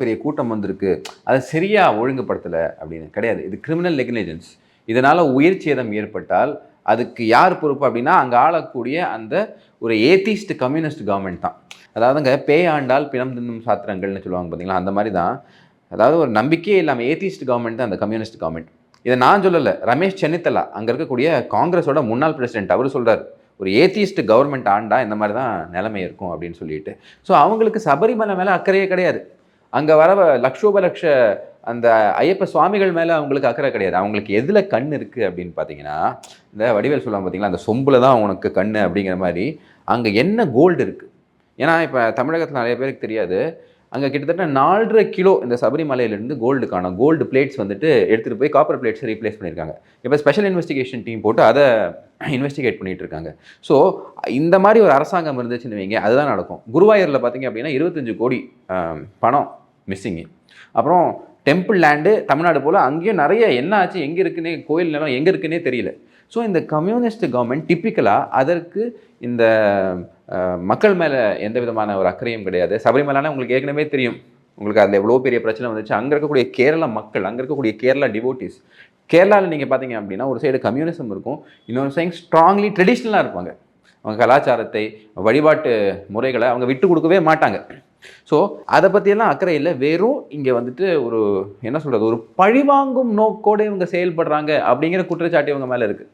பெரிய கூட்டம் வந்திருக்கு. அதை சரியாக ஒழுங்குபடுத்தலை அப்படின்னு கிடையாது. இது கிரிமினல் நெக்லிஜென்ஸ் இதனால் உயிர் சேதம் ஏற்பட்டால் அதுக்கு யார் பொறுப்பு அப்படின்னா அங்கே ஆளக்கூடிய அந்த ஒரு ஏத்திஸ்ட் கம்யூனிஸ்ட் கவர்மெண்ட் தான். அதாவதுங்க பேய் ஆண்டால் பிணம் தின்னும் சாத்திரங்கள்னு சொல்லுவாங்க பார்த்தீங்களா அந்த மாதிரி தான். அதாவது ஒரு நம்பிக்கையே இல்லாமல் ஏத்திஸ்ட் கவர்மெண்ட் தான் அந்த கம்யூனிஸ்ட் கவர்மெண்ட் இதை நான் சொல்லலை. ரமேஷ் சென்னித்தலா அங்கே இருக்கக்கூடிய காங்கிரஸோட முன்னாள் பிரசிடென்ட் அவர் சொல்கிறார் ஒரு ஏத்திஸ்ட் கவர்மெண்ட் ஆண்டா இந்த மாதிரி தான் நிலைமை இருக்கும் அப்படின்னு சொல்லிட்டு. ஸோ அவங்களுக்கு சபரிமலை மேலே அக்கறையே கிடையாது. அங்கே வர லக்ஷோபலக்ஷ அந்த ஐயப்ப சுவாமிகள் மேலே அவங்களுக்கு அக்கறை கிடையாது. அவங்களுக்கு எதில் கண் இருக்குது அப்படின்னு பார்த்தீங்கன்னா இந்த வடிவேல் சொல்லுவாங்க பார்த்தீங்களா அந்த சொம்பில் தான் உனக்கு கண் அப்படிங்கிற மாதிரி அங்கே என்ன கோல்டு இருக்குது ஏன்னா இப்போ தமிழகத்தில் நிறைய பேருக்கு தெரியாது. அங்கே கிட்டத்தட்ட நாலரை கிலோ இந்த சபரிமலையிலேருந்து கோல்டு காணும் கோல்டு பிளேட்ஸ் வந்துட்டு எடுத்துகிட்டு போய் காப்பர் பிளேட்ஸ் ரீப்ளேஸ் பண்ணியிருக்காங்க இப்போ ஸ்பெஷல் இன்வெஸ்டிகேஷன் டீம் போட்டு அதை இன்வெஸ்டிகேட் பண்ணிகிட்டு இருக்காங்க. ஸோ இந்த மாதிரி ஒரு அரசாங்கம் இருந்துச்சுன்னு வைங்க அதுதான் நடக்கும். குருவாயூரில் பார்த்தீங்க அப்படின்னா இருபத்தஞ்சு கோடி பணம் மிஸ்ஸிங்கு அப்புறம் டெம்பிள் லேண்டு தமிழ்நாடு போல் அங்கேயும் நிறைய என்ன ஆச்சு எங்கே இருக்குன்னே கோயில் நிலம் எங்கே இருக்குன்னே தெரியல. ஸோ இந்த கம்யூனிஸ்ட் கவர்மெண்ட் டிப்பிக்கலாக அதற்கு இந்த மக்கள் மேலே எந்த விதமான ஒரு அக்கறையும் கிடையாது. சபரிமலைனா உங்களுக்கு ஏற்கனவே தெரியும். உங்களுக்கு அதில் எவ்வளோ பெரிய பிரச்சனை வந்துச்சு. அங்கே இருக்கக்கூடிய கேரளா மக்கள் அங்கே இருக்கக்கூடிய கேரளா டிவோட்டிஸ் கேரளாவில் நீங்கள் பார்த்தீங்க அப்படின்னா ஒரு சைடு கம்யூனிசம் இருக்கும். இன்னொரு சைடு ஸ்ட்ராங்லி ட்ரெடிஷ்னலாக இருப்பாங்க. அவங்க கலாச்சாரத்தை வழிபாட்டு முறைகளை அவங்க விட்டு கொடுக்கவே மாட்டாங்க. ஸோ அதை பற்றியெல்லாம் அக்கறை இல்லை. வெறும் இங்கே வந்துட்டு ஒரு என்ன சொல்கிறது ஒரு பழிவாங்கும் நோக்கோடு இவங்க செயல்படுறாங்க அப்படிங்கிற குற்றச்சாட்டு இவங்க மேலே இருக்குது